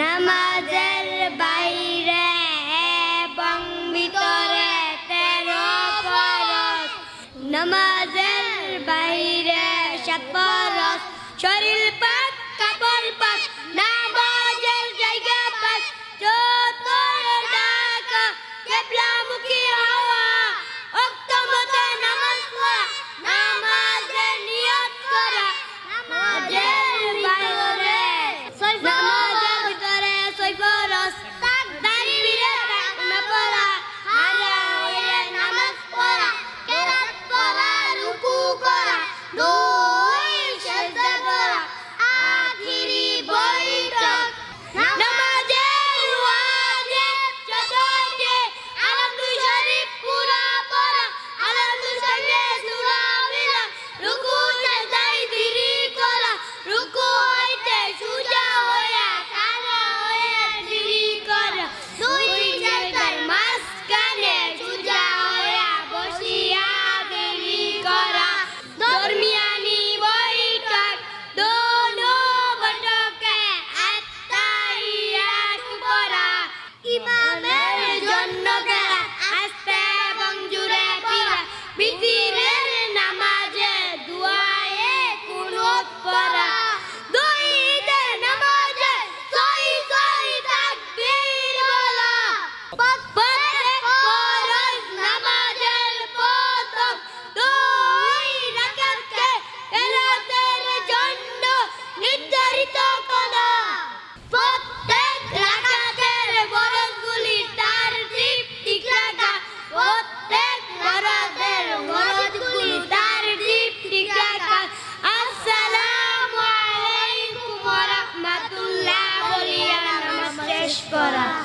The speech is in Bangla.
নামাজের বাইরে এবং ভিতরে তেরো ফরজ। নামাজের বাইরে সাত Thank you, Mama. agora.